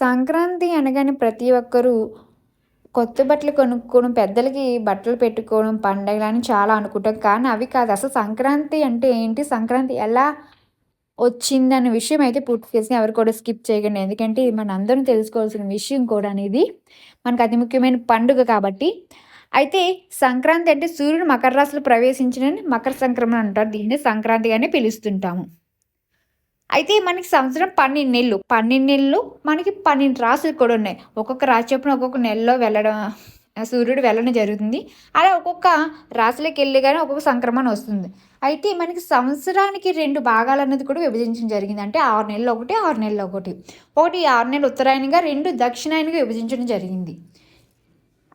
సంక్రాంతి అనగానే ప్రతి ఒక్కరూ కొత్త బట్టలు కొనుక్కోవడం, పెద్దలకి బట్టలు పెట్టుకోవడం, పండగలని చాలా అనుకుంటాం. కానీ అవి కాదు. అసలు సంక్రాంతి అంటే ఏంటి? సంక్రాంతి ఎలా వచ్చిందన్న విషయం అయితే పూర్తి చేసి ఎవరు కూడా స్కిప్ చేయకండి. ఎందుకంటే ఇది మనందరం తెలుసుకోవాల్సిన విషయం కూడా అనేది. మనకు అతి ముఖ్యమైన పండుగ కాబట్టి. అయితే సంక్రాంతి అంటే సూర్యుడు మకర రాశిలో ప్రవేశించిన మకర సంక్రమణ అంటారు. దీన్ని సంక్రాంతిగానే పిలుస్తుంటాము. అయితే మనకి సంవత్సరం 12 నెలలు. 12 నెలలు మనకి 12 రాసులు కూడా ఉన్నాయి. ఒక్కొక్క రాశి చొప్పున ఒక్కొక్క నెలలో వెళ్ళడం సూర్యుడు వెళ్ళడం జరుగుతుంది. అలా ఒక్కొక్క రాశిలోకెళ్ళగానే ఒక్కొక్క సంక్రమణ వస్తుంది. అయితే మనకి సంవత్సరానికి రెండు భాగాలు అన్నది కూడా విభజించడం జరిగింది. అంటే ఆరు నెలలు ఒకటి, ఆరు నెలలు ఒకటి. ఒకటి ఆరు నెలలు ఉత్తరాయణగా రెండు దక్షిణాయనగా విభజించడం జరిగింది.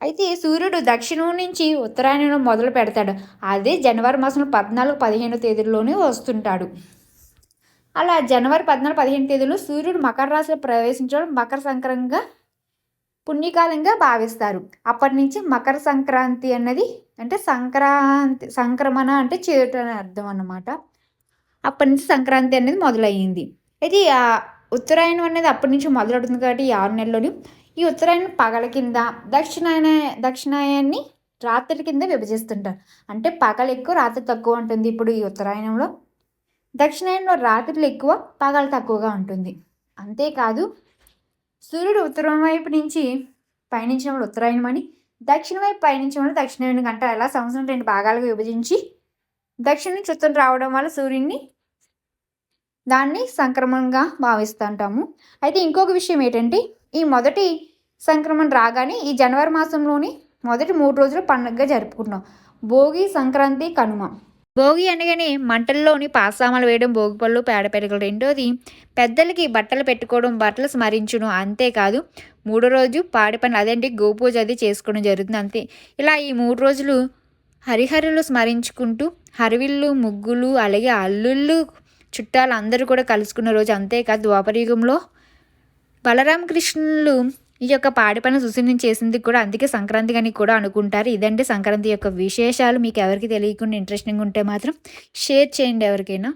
అయితే సూర్యుడు దక్షిణం నుంచి ఉత్తరాయణంలో మొదలు పెడతాడు. అదే జనవరి మాసంలో 14, 15 తేదీల్లోనే వస్తుంటాడు. అలా జనవరి 14, 15 తేదీలో సూర్యుడు మకర రాశిలో ప్రవేశించడం మకర సంక్రంగా పుణ్యకాలంగా భావిస్తారు. అప్పటి నుంచి మకర సంక్రాంతి అన్నది అంటే సంక్రాంతి సంక్రమణ అంటే చేయటం అని అర్థం అన్నమాట. అప్పటి నుంచి సంక్రాంతి అనేది మొదలయ్యింది. అయితే ఉత్తరాయణం అనేది అప్పటి నుంచి మొదలవుతుంది కాబట్టి ఈ 6 ఈ ఉత్తరాయణం పగల కింద, దక్షిణాయన దక్షిణాయాన్ని రాత్రి కింద విభజిస్తుంటారు. అంటే పగలు ఎక్కువ, రాత్రి తక్కువ ఉంటుంది. ఇప్పుడు ఈ ఉత్తరాయణంలో. దక్షిణాయనంలో రాత్రులు ఎక్కువ, పగలు తక్కువగా ఉంటుంది. అంతేకాదు సూర్యుడు ఉత్తరం వైపు నుంచి పయనించినప్పుడు ఉత్తరాయణం అని, దక్షిణ వైపు పయనించినప్పుడు దక్షిణాయనం గంట అలా సంవత్సరం రెండు భాగాలుగా విభజించి దక్షిణ నుంచి ఉత్తరం రావడం వల్ల సూర్యుడిని దాన్ని సంక్రమణంగా భావిస్తుంటాము. అయితే ఇంకొక విషయం ఏంటంటే ఈ మొదటి సంక్రమణ రాగానే ఈ జనవరి మాసంలోని మొదటి మూడు రోజులు పండుగగా జరుపుకుంటాం. భోగి, సంక్రాంతి, కనుమ. భోగి అనగానే మంటల్లోని పాసామాలు వేయడం, భోగిపళ్ళు, పేడ పెరగలు రెండోది పెద్దలకి బట్టలు పెట్టుకోవడం, బట్టలు స్మరించడం. అంతేకాదు మూడో రోజు పాడి పనులు అదేంటి గోపూజ అది చేసుకోవడం జరుగుతుంది. అంతే. ఇలా ఈ మూడు రోజులు హరిహరులు స్మరించుకుంటూ హరివిల్లు, ముగ్గులు, అలాగే అల్లుళ్ళు, చుట్టాలు అందరూ కూడా కలుసుకున్న రోజు. అంతేకాదు ద్వాపరయుగంలో బలరామకృష్ణులు ఈ యొక్క పాడి పనులు సుశీలం చేసింది కూడా అందుకే సంక్రాంతి అని కూడా అనుకుంటారు. ఇదండి సంక్రాంతి యొక్క విశేషాలు. మీకు ఎవరికి తెలియకుండా ఇంట్రెస్టింగ్ ఉంటే మాత్రం షేర్ చేయండి ఎవరికైనా.